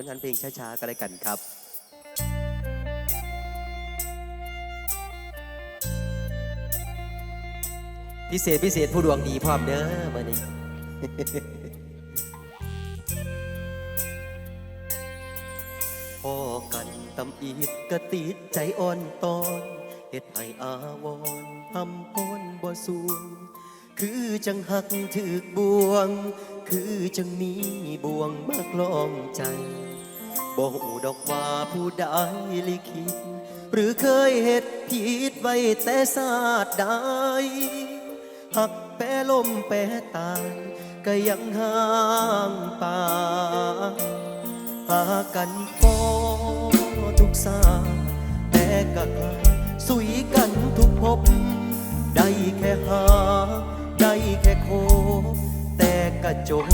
ผลงานเพลงช้าๆกันเลยกันครับพิเศษพิเศษผู้ดวงดีพร้อมเด้อมื่อนี้พอกันตำอีดกระติดใจอ่อนตอนเฮ็ดให้อาวรณ์ทำพ้นบ่สูงคือจังหักถึกบ่วง คือจังมีบ่วงมากลองใจบ่หูดอกว่าผู้ใดลิขิตหรือเคยเหตุผิดไว้แต่ศาสตร์ใดหักแปรลมแปรตาย ก็ยังห่างป่า หากันพอทุกสาแต่ก็คลาสุยกันทุกภพได้แค่หา ได้แค่โค ก็จบ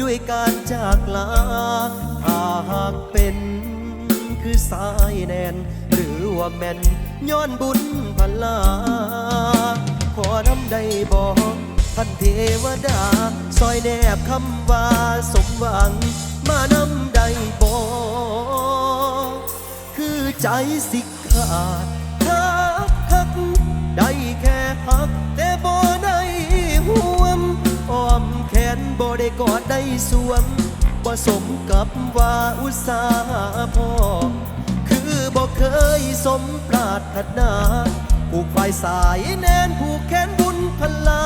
ด้วยการจากลาหากเป็นคือสายแนน หรือว่าแม่นย้อนบุญพลา ขอน้ำได้บอกท่านเทวดา ซอยแนบคำว่าสมหวัง มานำได้บอกคือใจสิขาดทักทักได้แค่หัก นบ่ได้กอดได้สวมบ่สมกับว่าอุตสาหพอคือบ่เคยสมปรารถนาผูกไฟสายแน่นผูกแขนบุญพลา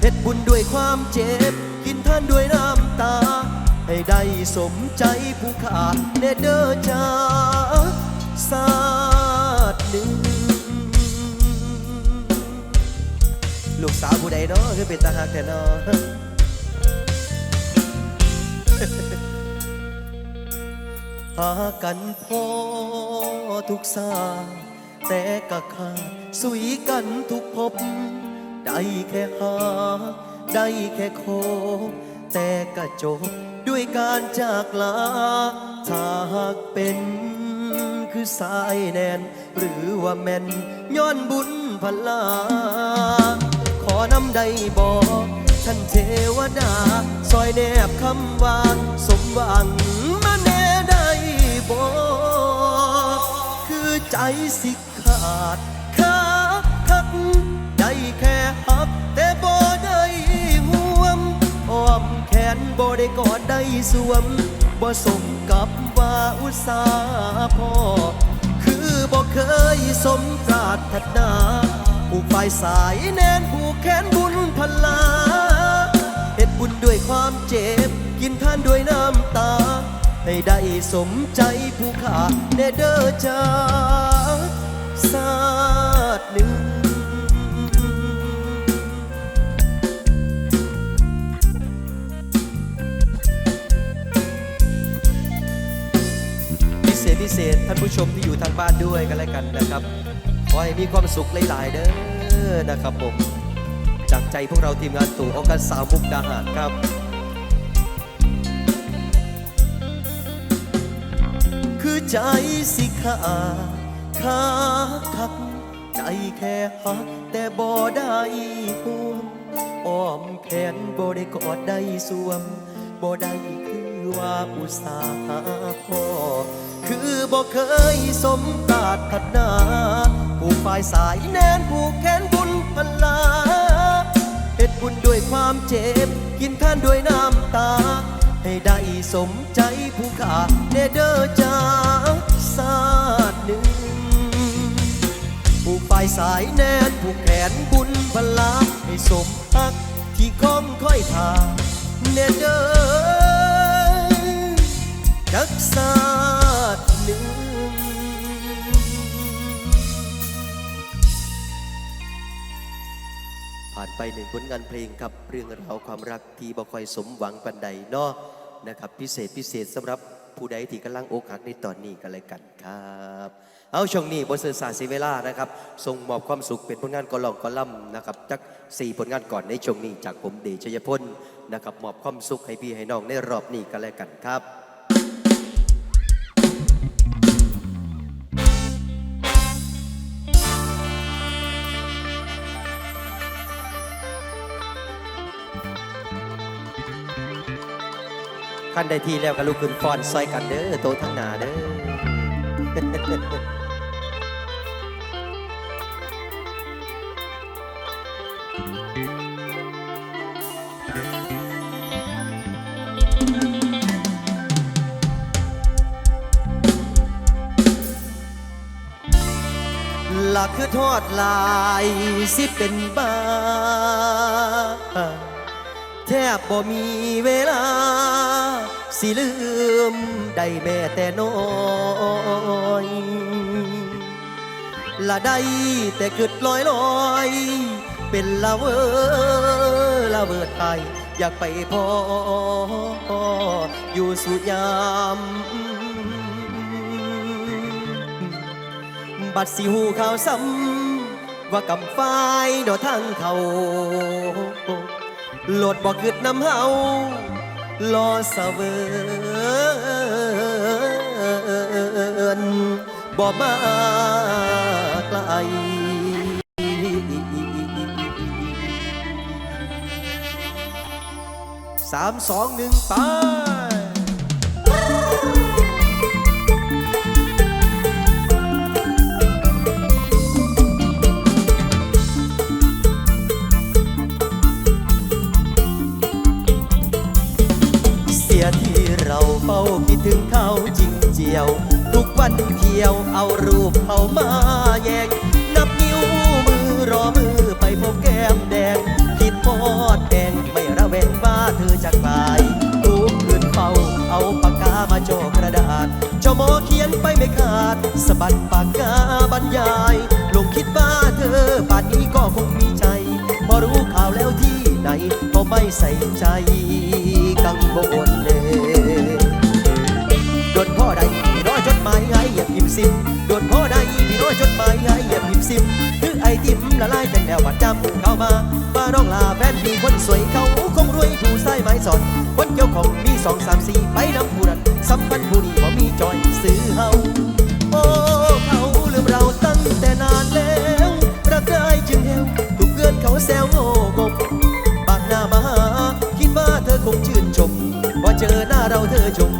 เฮ็ดบุญด้วยความเจ็บ กินท่านด้วยน้ำตา ให้ได้สมใจผู้ขาดเนเด้อจ้า กสาวผู้ใดเนาะคือเป็นตาหักแต่เนาะหากันพอทุกสาแต่ก็ขาดสุยกันทุกภพได้แค่หา ได้แค่โค แต่ก็จบด้วยการจากลาถ้าหากเป็นคือสายแนน หรือว่าแม่นย้อนบุญพลา นำได้บอกท่านเทวดา ซอยแนบคำว่า สมหวังมาแน่ได้บอกคือใจสิขาดคักคักได้แค่หัก แต่บ่ได้ห่วมอ้อมแขนบ่ได้กอดได้สวมบ่สมกับว่าอุตสาห์พอคือบ่เคยสมปรารถนา ผูกไฟสายแน่นผูกแขนบุญพลาเฮ็ดบุญด้วยความเจ็บ กินท่านด้วยน้ำตา ให้ได้สมใจผู้ขาแน่เด้อจ้าสาดหนึ่งพิเศษพิเศษท่านผู้ชมที่อยู่ทางบ้านด้วยกันแล้วกันนะครับ ขอให้มีความสุขหลายๆเด้อนะครับผม จากใจพวกเราทีมงานตู่ออกันสาวมุกดาหารครับคือใจสิขาขาคัก ใจแค่หักแต่บ่ได้ห่วอ้อมแขนบ่ได้กอดได้สวมบ่ได้คือว่าอุตสาห์พอคือบ่เคยสมปรารถนา ผูกฝ่ายสายแน่นผูกแขนบุญพลาเฮ็ดบุญด้วยความเจ็บ กินท่านด้วยน้ำตา ให้ได้สมใจผู้ขาเนเดอจ้าสาดหนึ่งผูกฝ่ายสายแน่นผูกแขนบุญพลาให้สม ไปหนึ่งผลงานเพลงครับเรื่องราวความรักที่บ่ค่อยสมหวังปันใดเนาะนะครับ พิเศษพิเศษสำหรับผู้ใดที่กำลังอกหักในตอนนี้กันเลยกันครับ เอาช่วงนี้บทเสนสาสีเวลานะครับส่งมอบความสุขเป็นผลงานกอลองกอลัมนะครับจากสี่ผลงานก่อนในช่วงนี้จากผมเดชยพลนะครับมอบความสุขให้พี่ให้น้องในรอบนี้กันเลยกันครับ ขั้นได้ทีแล้วก็ลุกขึ้นฟ้อนซอยกันเด้อโตทั้งหนาเด้อหลักคือทอดลายสิเป็นบ้า ทบบ่มีเวลา สิลืมได้แม้แต่น้อยละได้แต่กึดลอยลอย เป็นละเวอละเวิดไทยอยากไปพออยู่สุยามบัดสิหูข่าวซ้ำว่ากำฝ้ายดอทางเขา โหลดบ่คืดน้ำเฮารอเสะเวินบ่มาไกลสามสองหนึ่งไป เฝ้าคิดถึงเขาจริงเจียว ทุกวันเที่ยวเอารูปเขามาแยงนับนิ้วมือรอมือไปพบแก้มแดง คิดพอดแดงไม่ระแวงว่าเธอจะกลายทุกคืนเฝ้าเอาปากกามาจ่อกระดาษเจ้าหมอเขียนไปไม่ขาดสะบัดปากกาบรรยายลงคิดว่าเธอป่านนี้ก็คงมีใจ พอรู้ข่าวแล้วที่ไหนก็ไม่ใส่ใจกังวลเลย โดนพ่อใดพี่น้อยจดหมายไงอย่าพิมพ์ซิมโดนพ่อใดพี่น้อยจดหมายไงอย่าพิมพ์ซิมคือไอติมละลายเป็นแนววัดจำเข้ามาป้าน้องลาแฟนพี่คนสวยเขาคงรวยผู้ใส่ไม้สอนคนเกี่ยวของมีสองสามสี่ไปน้ำผู้นั้นสัมพันธ์ผู้นี้บ่มีจอยซื้อเฮาโอ้เขาลืมเราตั้งแต่นานแล้วรักได้จึงเฮวถูกเพื่อนเขาแซวโง่กบปากหน้ามาหาคิดว่าเธอคงชื่นชมพอเจอหน้าเราเธอชม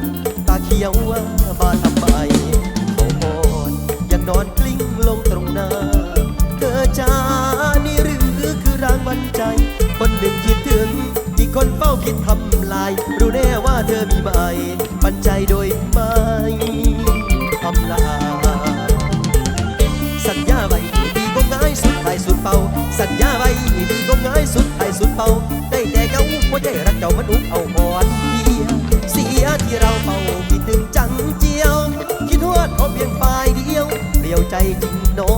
เงาหัวใจรักเจ้ามันอุกเอาอ่อนเพียเสียที่เราเป่าคิดถึงจังเจียว คิดทวดเขาเพียงฝ่ายเดียวเปลี่ยวใจจริงนอ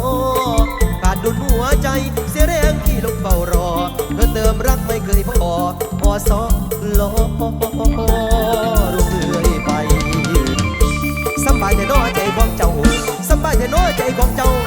ขาดดุลหัวใจ เสียแรงที่ลงเฝ้ารอเพื่อเติมรักไม่เคยพอพอสอลอรุ่งเรื่อยไปสบายแต่น้อยใจของเจ้าสบายแต่น้อยใจของเจ้า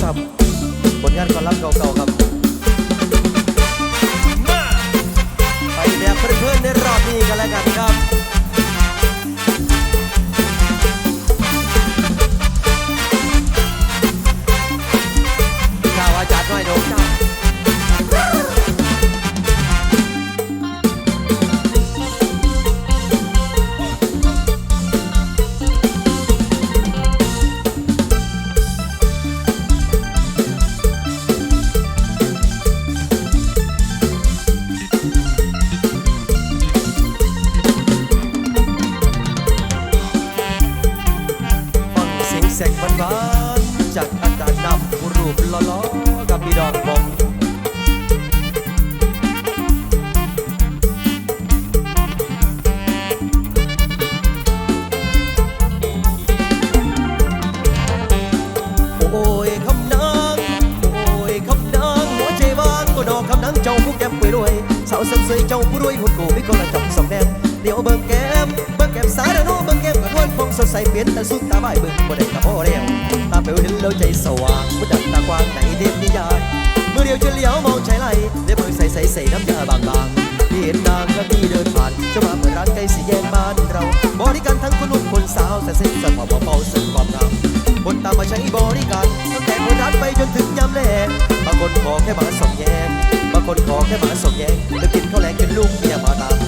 คือฮอดเท่าซ้ำผลงานก่อนรับเก่าๆครับมาไปแบบเพื่อนๆในรอบนี้กันแล้วกันครับาน ใสเปลี่ยนแต่สุดตาบ่ายเบิ่งบ่ได้กับพ่อแล้วตาเปลวเห็นแล้วใจสว่างมุดักตากว้างในเทพนิยายเมื่อเดียวจะเลี้ยวมองชายไหลได้เบิ่งใส่ใส่ใส่น้ำยาบางๆที่เห็นนางก็มีเดินผ่านจะมาเปิดร้านใกล้สี่แยกบ้านเราบริการทั้งคนหนุ่มคนสาวแต่เส้นสะพอเบาสริมความงามคนตามมาใช้บริการตั้งแต่คนรัดไปจนถึงยามแลงบางคนขอแค่มาส่องแยงบางคนขอแค่มาส่องแยงแล้วกินข้าวแลงกินลูกเมียมาตาม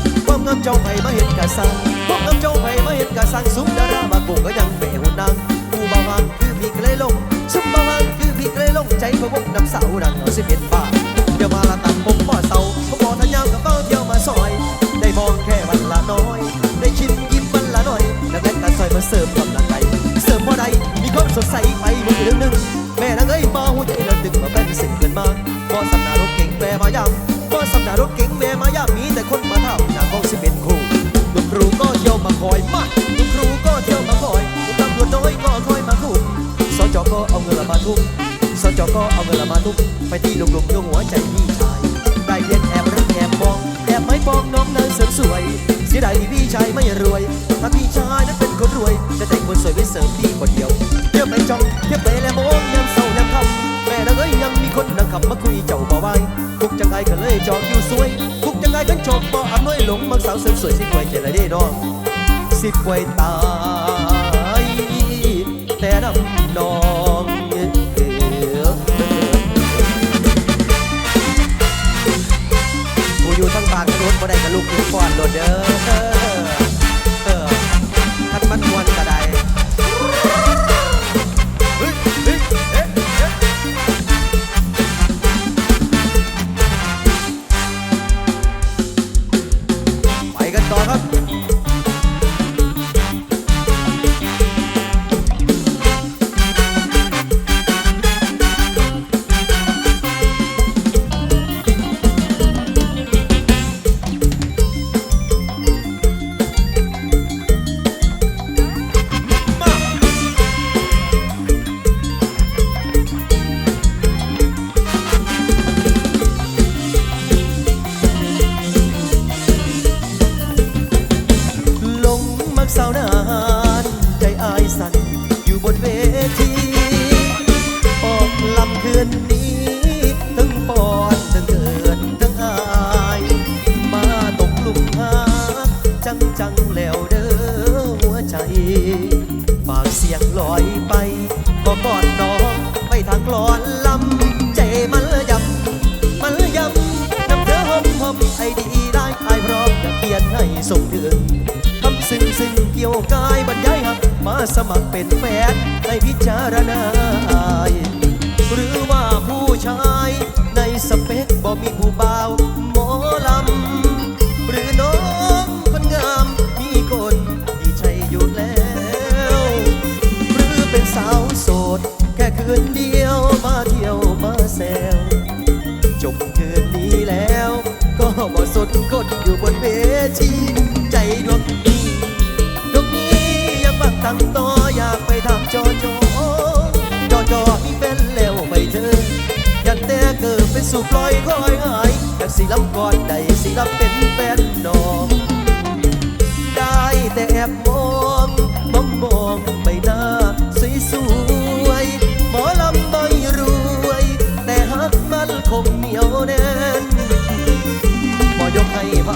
งามเจ้าไผมาเห็นกะสังความงามเจ้าไผมาเห็นกะสังซุ้มดารามากุงก็ยังเบหุ่นนางกูบาวางคือพี่เกลยลงซุปบาวางคือพี่เกลยลงใจพะวกน้ำเสาดังเอาสิเอ็ดบาเดี๋ยวมาละตังผมบ่เศร้าผมบ่ทันยามกับเป้าเที่ยวมาซอย ได้มองแค่วันละน้อย ได้ชิมยิ้มวันละหน่อยแล้วแลกกันซอยมาเสริมกำลังใจเสริมพอใดมีความสดใสไปหมดเรื่องหนึ่ง ทุ่มสจก็เอาเงินละมาทุ่มไปที่ลุงๆดวงหัวใจพี่ชายได้เรียนแอบรักแอบมองแอบไม่ปองน้องนางเสริมสวย เสียดายที่พี่ชายไม่รวย ถ้าพี่ชายนั้นเป็นคนรวย จะแต่งคนสวยไว้เสริมพี่คนเดียวเทียบไปจ้องเทียบไปแล้วมองยามเศร้ายามค่ำแม่นางเอ้ยยังมีคนนั่งขับมาคุยเจ้าบ่ไหวทุกจังไงก็เลยจองคิวสวยทุกจังไงกันชมบ่อำนวยหลงมักสาวเสริมสวยสิกวยเจริญได้น้องสิกวยตา โดเดอร์ กี่ยวกายบรรยายหักมาสมัครเป็นแฟนให้พิจารณาหรือว่าผู้ชายในสเปคบ่มีผู้บ่าวหมอลำ หรือน้องคนงามมีคนที่ใช่อยู่แล้ว หรือเป็นสาวโสด แค่คืนเดียวมาเที่ยวมาแซวจบคืนนี้แล้ว ก็บ่สนคนอยู่บนเวที ตั้งต่ออยากไปทำจอจอจอจอมีเป็นแล้วไปเธอ ยันแต่เกิดเป็นสู่ปลอยคอยหายจากสีลำก่อนใดสีลำเป็นแฟนน้อง ได้แต่แอบมองมองมองใบหน้าสวยสวยหมอลำไม่รวย แต่ฮักมันคงเหนียวแน่นบ่ยกให้ไผ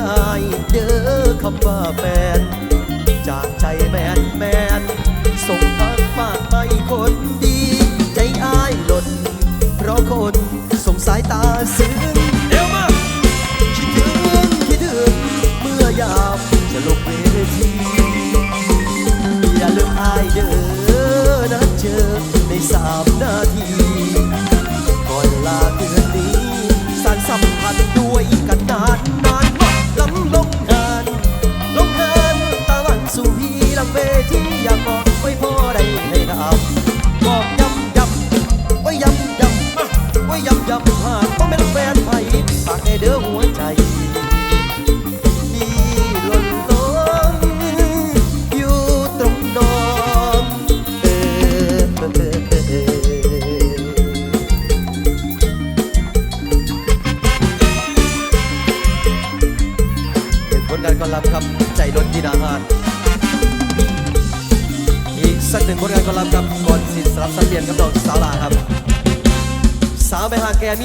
ง่ายๆเด้อคำว่าแฟน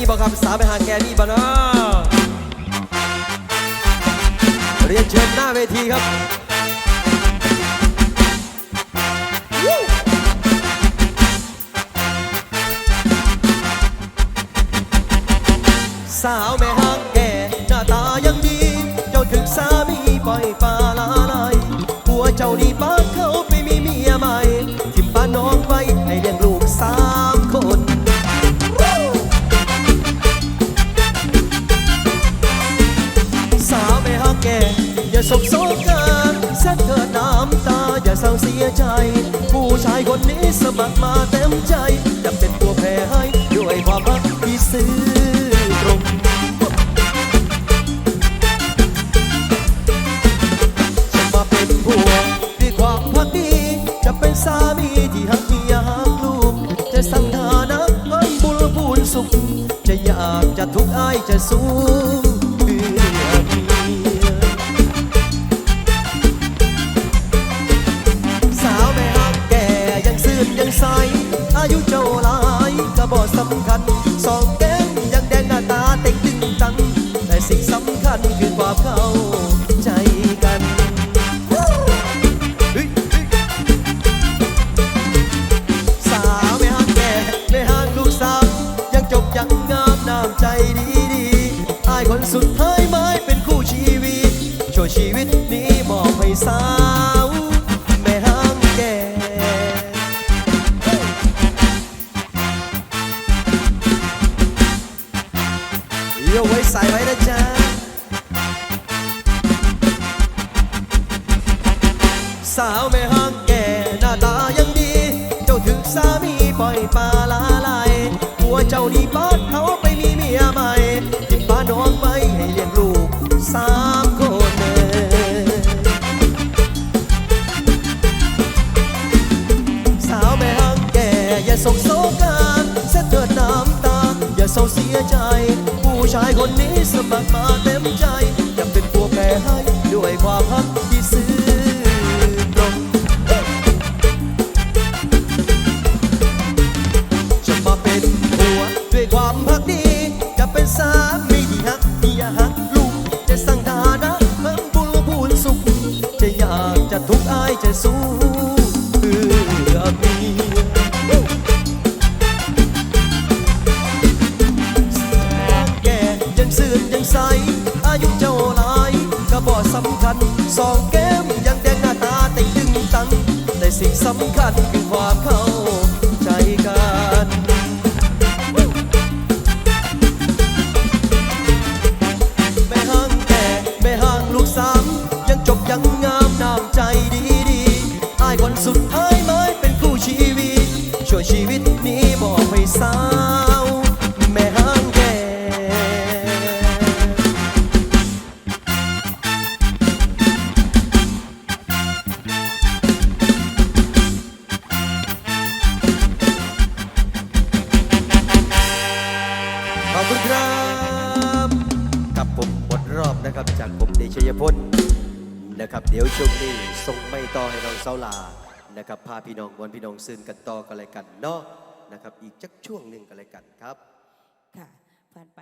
บ่ครับสาวไปหาแกมี่บ่เนาะเรียนเชิญหน้าเวทีครับสาวแม่ห้างแก่หน้าตายังดี เจ้าถึงสามีปล่อยปลาลาไหลผัวเจ้าดีป้า ยใจ ผู้ชายคนนี้สมัครมาเต็มใจจะเป็นตัวแพ้ให้ด้วยความรักที่ซื่อตรงจะมาเป็นผัวด้วยความพักดีจะเป็นสามีที่หักเมียหักลูกจะสั่งฐานะเพิ่มบุญพูนสุข จะอยากจะทุกข์อายจะสู้ สำคัญสองแก้มยังแดงหน้าตาเต็งตึงตัง แต่สิ่งสำคัญคือความเข้าใจกันสาวแม่ฮักแก่แม่ฮักลูกสาว ยังจบยังงามน้ำใจดีดีอายคนสุดท้ายไม้เป็นคู่ชีวิตช่วยชีวิตนี้มอบให้สาวายคนนี้สมัครมาเต็มใจยังเป็นตัวแปรให้ำคัญคือความเข้าใจกันแม่ห้างแก่แม่ห้างลูกสามยังจบยังงามน้ำใจดีดีๆอายคนสุดท้ายไม้เป็นคู่ชีวิตช่วยชีวิตนี้บอกให้สา พี่น้องวันพี่น้องซื่นกันต่อกันเลยกันเนาะนะครับ อีกจักช่วงหนึ่งกันเลยกันครับ ค่ะผ่านไป